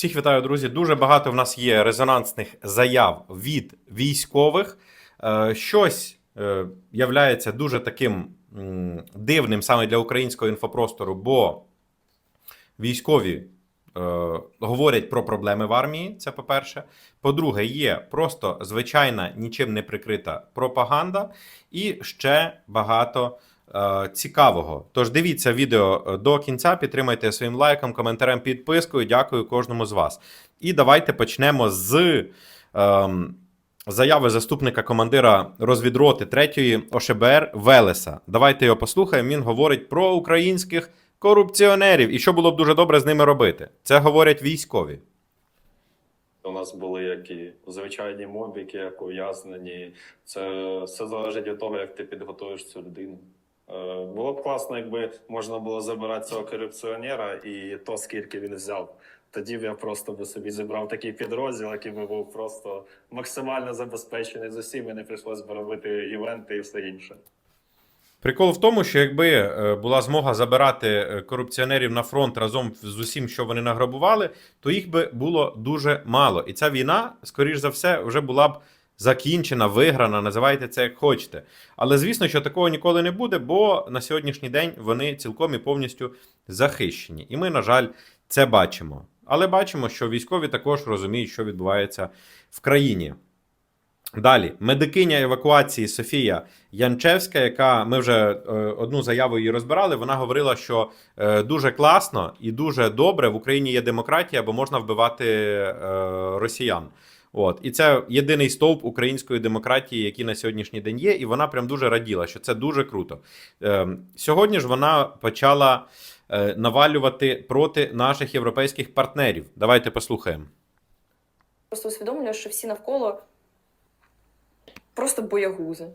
Всіх вітаю, друзі. Дуже багато в нас є резонансних заяв від військових. Е, Щось е, являється дуже таким дивним саме для українського інфопростору, бо військові е, говорять про проблеми в армії. Це по-перше. По-друге, є просто звичайна нічим не прикрита пропаганда, і ще багато цікавого. Тож дивіться відео е, до кінця, підтримайте своїм лайком, коментарем, підпискою. Дякую кожному з вас. І давайте почнемо з. ем, Заяви заступника командира розвідроти 3-ї ОШБР Велеса. Давайте його послухаємо. Він говорить про українських корупціонерів і що було б дуже добре з ними робити. Це говорять військові. У нас були як і звичайні мобіки, як ув'язнені. Це все залежить від того, як ти підготуєш цю людину. Е, Було б класно, якби можна було забирати цього корупціонера і то, скільки він взяв. Тоді б я просто би собі зібрав такий підрозділ, який би був просто максимально забезпечений з усім, і не прийшлось би робити івенти і все інше. Прикол в тому, що якби е, була змога забирати е, корупціонерів на фронт разом з усім, що вони награбували, то їх би було дуже мало. І ця війна, скоріш за все, вже була б закінчена, виграна, називайте це як хочете. Але звісно, що такого ніколи не буде, бо на сьогоднішній день вони цілком і повністю захищені. І ми, на жаль, це бачимо. Але бачимо, що військові також розуміють, що відбувається в країні. Далі, медикиня евакуації Софія Янчевська, яка ми вже е, одну заяву її розбирали. Вона говорила, що е, дуже класно і дуже добре в Україні є демократія, бо можна вбивати е, росіян. От і це єдиний стовп української демократії, який на сьогоднішній день є, і вона прям дуже раділа, що це дуже круто. Е, сьогодні ж вона почала е, навалювати проти наших європейських партнерів. Давайте послухаємо. просто усвідомлюю, що всі навколо просто боягузи.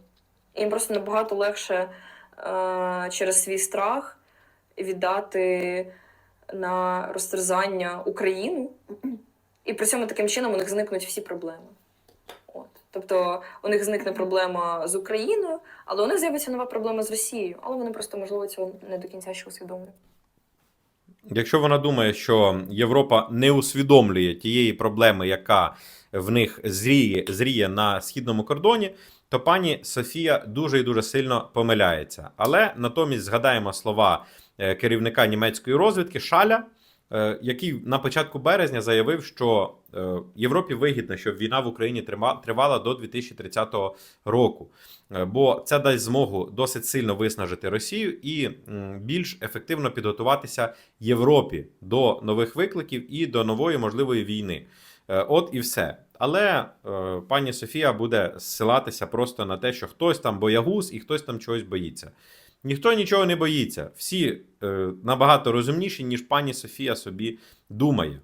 Їм просто набагато легше е, через свій страх віддати на розтерзання Україну, і при цьому таким чином у них зникнуть всі проблеми. От. Тобто у них зникне проблема з Україною, але у них з'явиться нова проблема з Росією, але вони просто, можливо, цього не до кінця ще усвідомлюють. Якщо вона думає, що Європа не усвідомлює тієї проблеми, яка в них зріє, зріє на східному кордоні, то пані Софія дуже і дуже сильно помиляється. Але натомість згадаємо слова е, керівника німецької розвідки Шаля, який на початку березня заявив, що е, Європі вигідно, щоб війна в Україні тривала до 2030 року. Е, Бо це дасть змогу досить сильно виснажити Росію і більш ефективно підготуватися Європі до нових викликів і до нової можливої війни. Е, От і все. Але е, пані Софія буде ссилатися просто на те, що хтось там боягуз і хтось там чогось боїться. Ніхто нічого не боїться. Всі е, набагато розумніші, ніж пані Софія собі думає.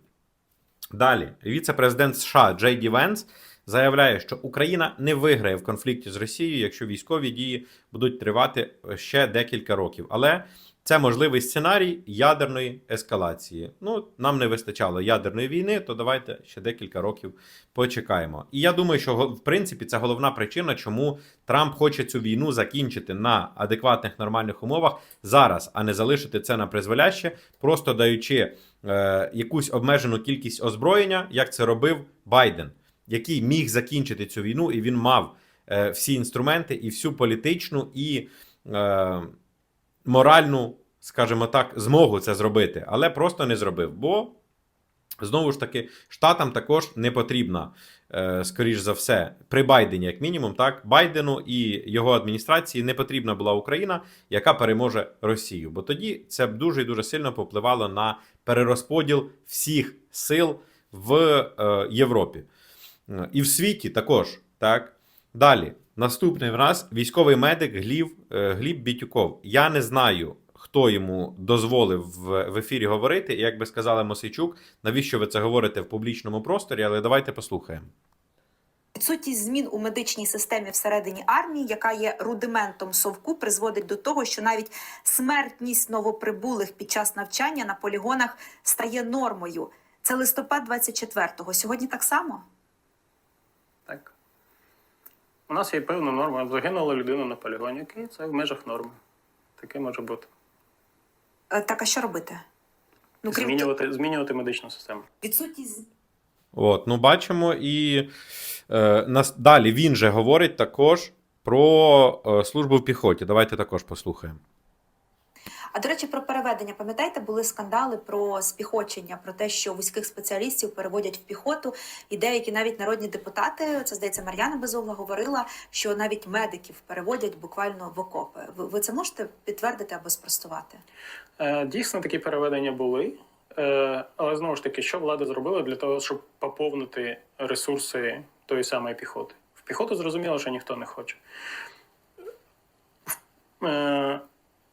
Далі, віце-президент США Джей Ді Венс заявляє, що Україна не виграє в конфлікті з Росією, якщо військові дії будуть тривати ще декілька років. Але це можливий сценарій ядерної ескалації. Ну, нам не вистачало ядерної війни, то давайте ще декілька років почекаємо. І я думаю, що в принципі це головна причина, чому Трамп хоче цю війну закінчити на адекватних нормальних умовах зараз, а не залишити це на призволяще, просто даючи е, якусь обмежену кількість озброєння, як це робив Байден, який міг закінчити цю війну, і він мав е, всі інструменти і всю політичну і е, моральну, скажімо так, змогу це зробити, але просто не зробив. Бо знову ж таки, штатам також не потрібна, е, скоріш за все, при Байдені, як мінімум, так, Байдену і його адміністрації не потрібна була Україна, яка переможе Росію. Бо тоді це б дуже і дуже сильно попливало на перерозподіл всіх сил в е, Європі. Е, І в світі також. Так? Далі. Наступний в нас військовий медик Гліб, е, Гліб Бітюков. Я не знаю, хто йому дозволив в, ефірі говорити. Як би сказала Мосейчук, навіщо ви це говорите в публічному просторі, але давайте послухаємо. Відсутність змін у медичній системі всередині армії, яка є рудиментом совку, призводить до того, що навіть смертність новоприбулих під час навчання на полігонах стає нормою. Це листопад 24-го. Сьогодні так само. У нас є певна норма. Загинула людина на полігоні, Окей, це в межах норми. Таке може бути. Е, Так, а що робити? Ну, крім змінювати, змінювати медичну систему. відсутність От, ну бачимо, і е, нас, далі він же говорить також про е, службу в піхоті. Давайте також послухаємо. А до речі, про переведення. Пам'ятаєте, були скандали про спіхочення, про те, що вузьких спеціалістів переводять в піхоту, і деякі навіть народні депутати, це здається, Мар'яна Безугла говорила, що навіть медиків переводять буквально в окопи. Ви, ви це можете підтвердити або спростувати? Е, Дійсно, такі переведення були. Е, Але знову ж таки, що влада зробила для того, щоб поповнити ресурси тої самої піхоти? В піхоту зрозуміло, що ніхто не хоче. Е,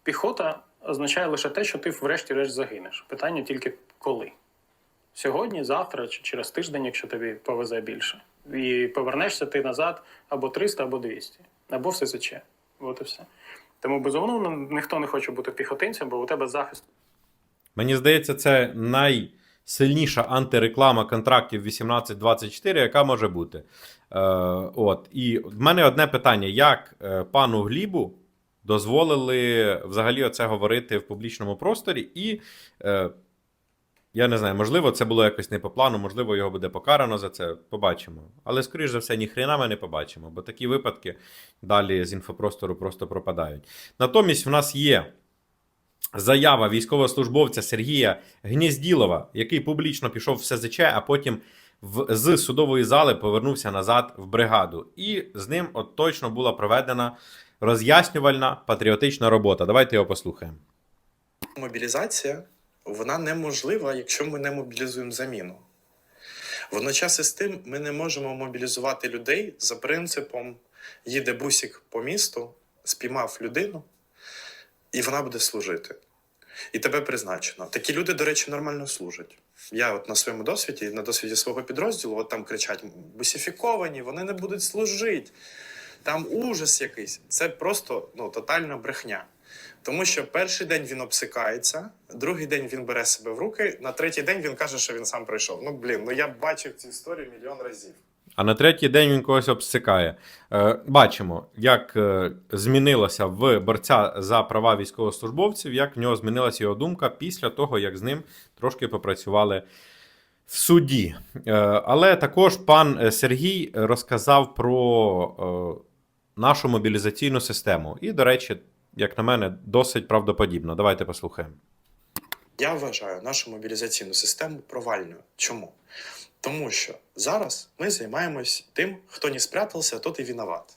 Піхота означає лише те, що ти врешті-решт загинеш. Питання тільки коли. Сьогодні, завтра чи через тиждень, якщо тобі повезе більше. І повернешся ти назад або 300, або 200, або все СЗЧ. От і все. Тому, безумовно, ніхто не хоче бути піхотинцем, бо у тебе захист Мені здається, це найсильніша антиреклама контрактів 1824, яка може бути. Е, от. І в мене одне питання: як е, пану Глібу дозволили взагалі оце говорити в публічному просторі? І е, я не знаю, можливо, це було якось не по плану, можливо, його буде покарано за це. Побачимо. Але, скоріш за все, ні хрена ми не побачимо, бо такі випадки далі з інфопростору просто пропадають. Натомість, в нас є заява військовослужбовця Сергія Гнєзділова, який публічно пішов в СЗЧ, а потім в, з судової зали повернувся назад в бригаду. І з ним от точно була проведена роз'яснювальна патріотична робота. Давайте його послухаємо. Мобілізація вона неможлива, якщо ми не мобілізуємо заміну. Водночас із тим ми не можемо мобілізувати людей за принципом їде бусик по місту, спіймав людину, і вона буде служити. І тебе призначено. Такі люди, до речі, нормально служать. Я от на своєму досвіді, на досвіді свого підрозділу, от там кричать бусифіковані, вони не будуть служити. Там ужас якийсь. Це просто ну, тотальна брехня. Тому що перший день він обсикається, другий день він бере себе в руки, на третій день він каже, що він сам прийшов. Ну блін, ну я бачив цю історію мільйон разів. А на третій день він когось обсикає. Е, бачимо, як е, змінилося в борця за права військовослужбовців, як в нього змінилася його думка після того, як з ним трошки попрацювали в суді. Е, але також пан Сергій розказав про нашу мобілізаційну систему. І, до речі, як на мене, досить правдоподібно. Давайте послухаємо. Я вважаю нашу мобілізаційну систему провальною. Чому? Тому що зараз ми займаємось тим, хто не спрятався, тот і виноват.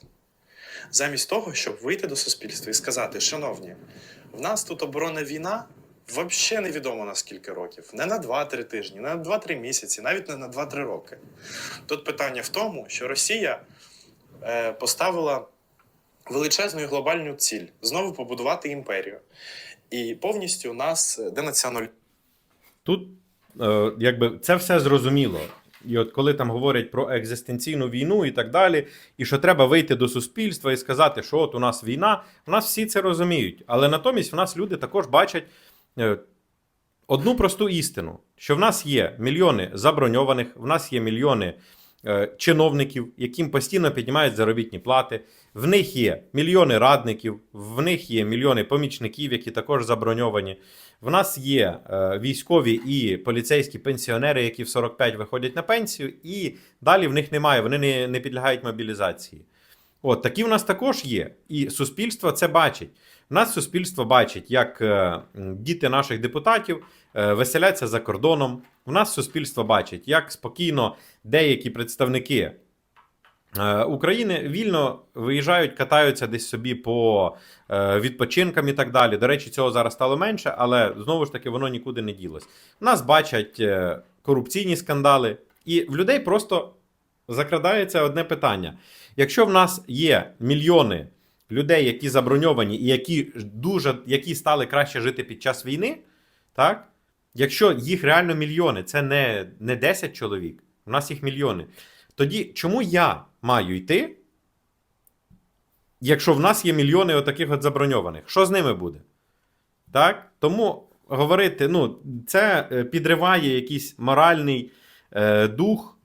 Замість того, щоб вийти до суспільства і сказати, шановні, в нас тут оборонна війна взагалі невідомо на скільки років. Не на 2-3 тижні, не на 2-3 місяці, навіть не на 2-3 роки. Тут питання в тому, що Росія е, поставила величезну і глобальну ціль знову побудувати імперію. І повністю у нас денаціоналізувати. Тут е, якби це все зрозуміло. І от коли там говорять про екзистенційну війну і так далі, і що треба вийти до суспільства і сказати, що от у нас війна, у нас всі це розуміють. Але натомість в нас люди також бачать е, одну просту істину: що в нас є мільйони заброньованих, в нас є мільйони е, чиновників, яким постійно піднімають заробітні плати. В них є мільйони радників, в них є мільйони помічників, які також заброньовані. В нас є е, військові і поліцейські пенсіонери, які в 45 виходять на пенсію, і далі в них немає, вони не підлягають мобілізації. От такі в нас також є. І суспільство це бачить. Нас суспільство бачить, як е, діти наших депутатів е, веселяться за кордоном. У нас суспільство бачить, як спокійно деякі представники е, України вільно виїжджають, катаються десь собі по відпочинкам і так далі. До речі, цього зараз стало менше, але знову ж таки воно нікуди не ділось. Нас бачать корупційні скандали, і в людей просто закрадається одне питання: якщо в нас є мільйони людей, які заброньовані і які дуже які стали краще жити під час війни, так? Якщо їх реально мільйони, це не, не 10 чоловік, у нас їх мільйони. Тоді чому я маю йти, якщо в нас є мільйони отаких от заброньованих? Що з ними буде? Так? Тому говорити, ну, це е, підриває якийсь моральний е, дух.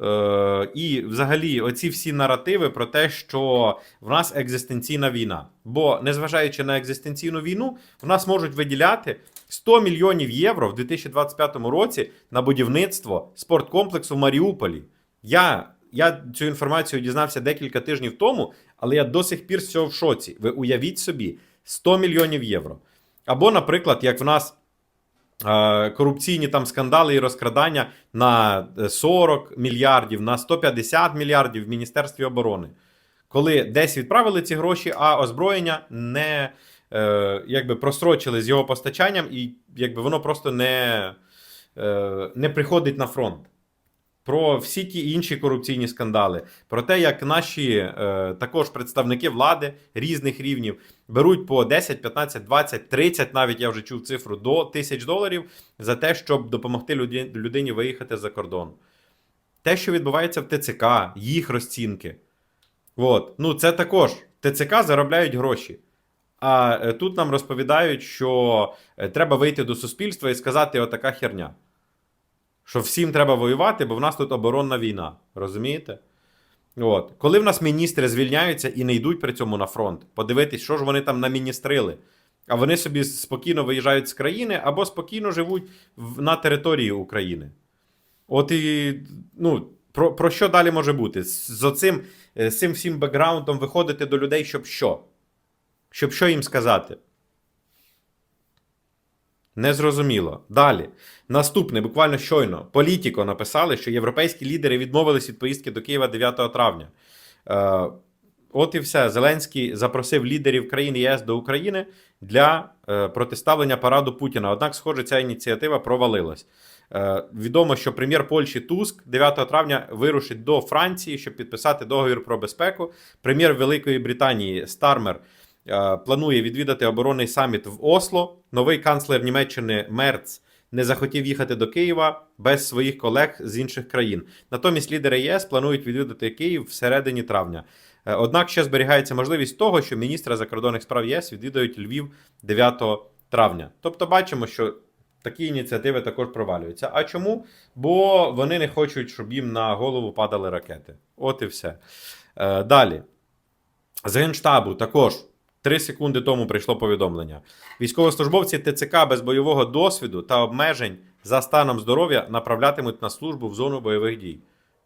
Е, і взагалі оці всі наративи про те, що в нас екзистенційна війна. Бо, незважаючи на екзистенційну війну, в нас можуть виділяти 100 мільйонів євро в 2025 році на будівництво спорткомплексу в Маріуполі. Я, я цю інформацію дізнався декілька тижнів тому, але я до сих пір з цього в шоці. Ви уявіть собі 100 мільйонів євро. Або, наприклад, як в нас корупційні там скандали і розкрадання на е, 40 мільярдів, на 150 мільярдів в Міністерстві оборони. Коли десь відправили ці гроші, а озброєння не е, якби просрочили з його постачанням, і якби воно просто не, е, не приходить на фронт. Про всі ті інші корупційні скандали, про те, як наші е, також представники влади різних рівнів беруть по 10, 15, 20, 30, навіть я вже чув цифру до тисяч доларів за те, щоб допомогти людині виїхати за кордон. Те, що відбувається в ТЦК, їх розцінки. От. Ну, це також ТЦК заробляють гроші. А е, тут нам розповідають, що е, треба вийти до суспільства і сказати отака херня. Що всім треба воювати, бо в нас тут оборонна війна. Розумієте? От. Коли в нас міністри звільняються і не йдуть при цьому на фронт, подивитись, що ж вони там наміністрили. А вони собі спокійно виїжджають з країни або спокійно живуть на території України. От і ну, про, про що далі може бути? З, оцим е, цим всім бекграундом виходити до людей, щоб що? Щоб що їм сказати? Незрозуміло. Далі. Наступне, буквально щойно. Політіко написали, що європейські лідери відмовились від поїздки до Києва 9 травня. Е, от і все. Зеленський запросив лідерів країн ЄС до України для е, протиставлення параду Путіна. Однак, схоже, ця ініціатива провалилась. Е, відомо, що прем'єр Польщі Туск 9 травня вирушить до Франції, щоб підписати договір про безпеку. Прем'єр Великої Британії Стармер планує відвідати оборонний саміт в Осло. Новий канцлер Німеччини Мерц не захотів їхати до Києва без своїх колег з інших країн. Натомість лідери ЄС планують відвідати Київ всередині травня. Е, Однак ще зберігається можливість того, що міністри закордонних справ ЄС відвідають Львів 9 травня. Тобто бачимо, що такі ініціативи також провалюються. А чому? Бо вони не хочуть, щоб їм на голову падали ракети. От і все. Е, Далі. З Генштабу також 3 секунди тому прийшло повідомлення. Військовослужбовці ТЦК без бойового досвіду та обмежень за станом здоров'я направлятимуть на службу в зону бойових дій.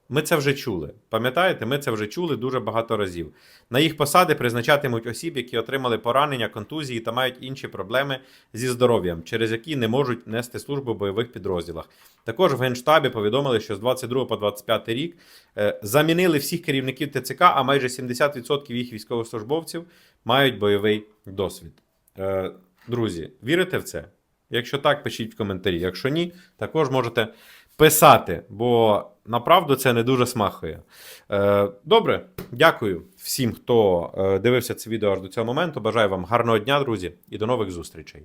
Ми це вже чули. Пам'ятаєте, ми це вже чули дуже багато разів. На їх посади призначатимуть осіб, які отримали поранення, контузії та мають інші проблеми зі здоров'ям, через які не можуть нести службу в бойових підрозділах. Також в Генштабі повідомили, що з 22 по 25 рік е, замінили всіх керівників ТЦК, а майже 70% їх військовослужбовців мають бойовий досвід. Е, Друзі, вірите в це? Якщо так, пишіть в коментарі. Якщо ні, також можете писати, бо направду це не дуже смахує. Е, Добре, дякую всім, хто е, дивився це відео аж до цього моменту. Бажаю вам гарного дня, друзі, і до нових зустрічей.